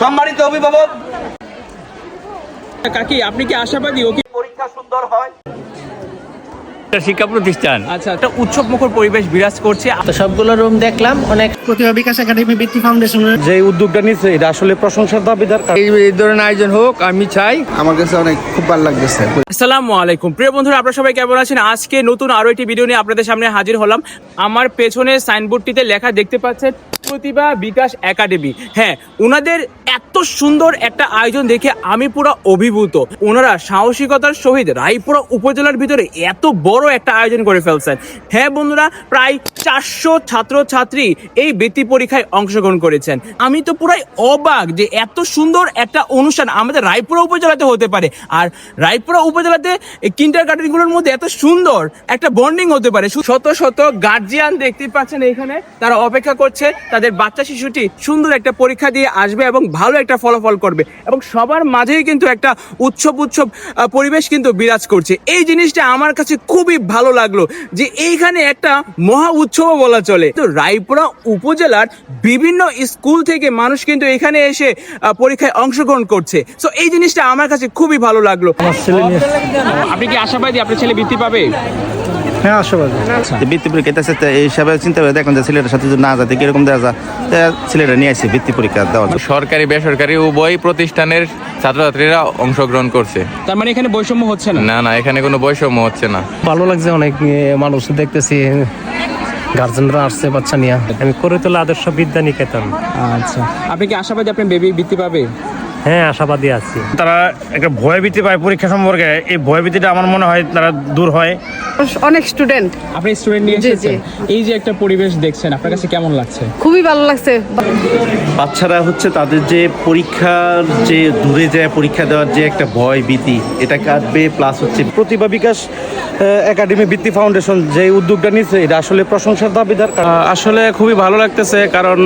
সম্মানিত অভিভাবক। কাকি আপনি কি আশাবাদী ওকে পরীক্ষা সুন্দর হয়? শিক্ষা প্রতিষ্ঠান। আচ্ছা একটা উৎসব মুখর পরিবেশ বিরাজ করছে। তো সবগুলো রুম দেখলাম অনেক প্রতিভা বিকাশ একাডেমি বৃত্তি ফাউন্ডেশনের যে উদ্যোগটা নিচ্ছে এটা আসলে প্রশংসার দাবিদার কারণ। এই এই ধরনের আয়োজন হোক আমি চাই। আমার কাছে অনেক খুব ভালো লাগতেছে। আসসালামু আলাইকুম। প্রিয় বন্ধুরা আপনারা সবাই কেমন আছেন? আজকে নতুন আরও একটি ভিডিও নিয়ে আপনাদের সামনে হাজির হলাম। আমার পেছনে সাইনবোর্ডটিতে লেখা দেখতে পাচ্ছেন প্রতিভা বিকাশ একাডেমি। হ্যাঁ ওনাদের এত সুন্দর একটা আয়োজন দেখে আমি পুরো অভিভূত। ওনারা সাহসিকতার সহিত রায়পুরা উপজেলার ভিতরে এত বড় একটা আয়োজন করে ফেলছেন। হ্যাঁ বন্ধুরা, প্রায় চারশো ছাত্র ছাত্রী এই বৃত্তি পরীক্ষায় অংশগ্রহণ করেছেন। আমি তো পুরাই অবাক যে এত সুন্দর একটা অনুষ্ঠান আমাদের রায়পুরা উপজেলাতে হতে পারে। আর রায়পুরা উপজেলাতে কিন্টার গার্ডেনগুলোর মধ্যে এত সুন্দর একটা বন্ডিং হতে পারে। শত শত গার্জিয়ান দেখতে পাচ্ছেন এখানে। তারা অপেক্ষা করছে। তাদের বাচ্চা শিশুটি সুন্দর একটা পরীক্ষা দিয়ে আসবে এবং ভালো একটা ফলাফল করবে। এবং সবার মাঝেই কিন্তু একটা উৎসব উৎসব পরিবেশ কিন্তু বিরাজ করছে। এই জিনিসটা আমার কাছে খুবই ভালো লাগল যে এইখানে একটা মহা উৎসব বলা চলে। তো রায়পুরা উপজেলার বিভিন্ন স্কুল থেকে মানুষ কিন্তু এখানে এসে আহ, পরীক্ষায় অংশগ্রহণ করছে। তো এই জিনিসটা আমার কাছে খুবই ভালো লাগল। আপনি কি আশাবাদী আপনার ছেলে বৃত্তি পাবে? হ্যাঁ আশাবাদী বৃত্তি পরীক্ষা এই হিসাবে চিন্তা করে দেখুন যে ছেলেটার সাথে যদি না যাতে কীরকম দেওয়া যায়। ছেলেটা নিয়ে আসছে বৃত্তি পরীক্ষা জন্য। সরকারি বেসরকারি উভয় প্রতিষ্ঠানের ছাত্রছাত্রীরা অংশগ্রহণ করছে। তার মানে এখানে বৈষম্য হচ্ছে না? না না এখানে কোনো বৈষম্য হচ্ছে না। ভালো লাগছে অনেক মানুষ দেখতেছি গার্জেনরা আসছে বাচ্চা নিয়ে। আমি করে তোলা আদর্শ বিদ্যা নিকেতন আচ্ছা। আপনি কি আশাবাদী আপনার বেবি বৃত্তি পাবে? হ্যাঁ আশাবাদী আছি। তারা একটা ভয়ভীতি পায় পরীক্ষা সম্পর্কে। এই ভয়ভীতিটা আমার মনে হয় তারা দূর হয়। অনেক স্টুডেন্ট আপনি স্টুডেন্ট নিয়ে এসেছেন? এই যে একটা পরিবেশ দেখছেন আপনার কাছে কেমন লাগছে? খুবই ভালো লাগছে। বাচ্চারা হচ্ছে তাদের যে পরীক্ষার যে দূরে যায় পরীক্ষা দেওয়ার যে একটা ভয় ভীতি এটা কাটবে প্লাস হচ্ছে প্রতিভা বিকাশ একাডেমি বৃত্তি ফাউন্ডেশন যে উদ্যোগটা নিচ্ছে এটা আসলে প্রশংসার দাবিদার। আসলে খুবই ভালো লাগতেছে কারণ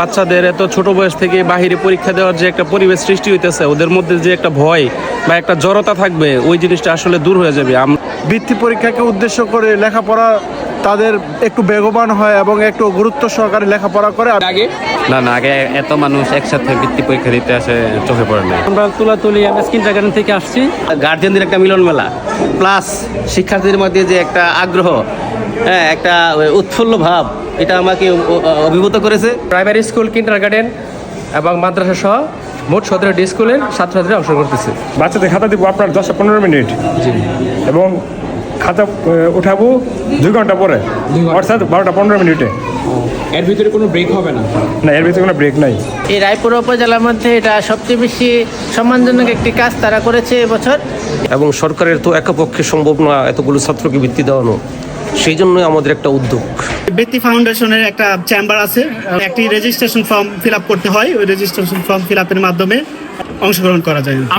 বাচ্চাদের এত ছোট বয়স থেকে বাহিরে পরীক্ষা দেওয়ার যে একটা পরিবেশ সৃষ্টি হইতেছে ওদের মধ্যে যে একটা ভয় বা একটা জড়তা থাকবে ওই জিনিসটা আসলে দূর হয়ে যাবে। বৃত্তি পরীক্ষাকে উদ্দেশ্য করে লেখাপড়া তাদের একটু বেগবান হয় এবং একটু গুরুত্ব সহকারে লেখাপড়া করে। আগে? না না আগে এত মানুষ একসাথে বৃত্তি পরীক্ষা দিতে আসে চোখে পড়ে না। আমরা তুলাতুলি আমি স্কিন গার্ডেন থেকে আসছি। গার্জেনদের একটা মিলন মেলা প্লাস শিক্ষার্থীদের মধ্যে যে একটা আগ্রহ হ্যাঁ একটা উৎফুল্ল ভাব এটা আমাকে অভিভূত করেছে। প্রাইমারি স্কুল কিন্ডার গার্ডেন এবং মাদ্রাসা সহ মোট সতেরোটি স্কুলের ছাত্র ছাত্রছাত্রীরা অংশগ্রহণ করতেছে। বাচ্চাদের খাতা দিব আপনার দশ পনেরো মিনিট। এবং খাতা উঠাবো দুই ঘণ্টা পরে। অর্থাৎ বারোটা পনেরো মিনিটে। এর ভিতরে কোনো ব্রেক হবে না? না এর ভিতরে কোনো ব্রেক নাই। এই রায়পুর উপজেলার মধ্যে এটা সবচেয়ে বেশি সম্মানজনক একটি কাজ তারা করেছে এবছর। এবং সরকারের তো একাপক্ষে সম্ভব না এতগুলো ছাত্রকে বৃত্তি দেওয়ানো। সেই জন্য আমাদের একটা উদ্যোগ। ব্যক্তি ফাউন্ডেশনের একটা চেম্বার আছে, একটি রেজিস্ট্রেশন ফর্ম ফিল করতে হয়। ওই রেজিস্ট্রেশন ফর্ম ফিল মাধ্যমে অংশগ্রহণ করা যায়।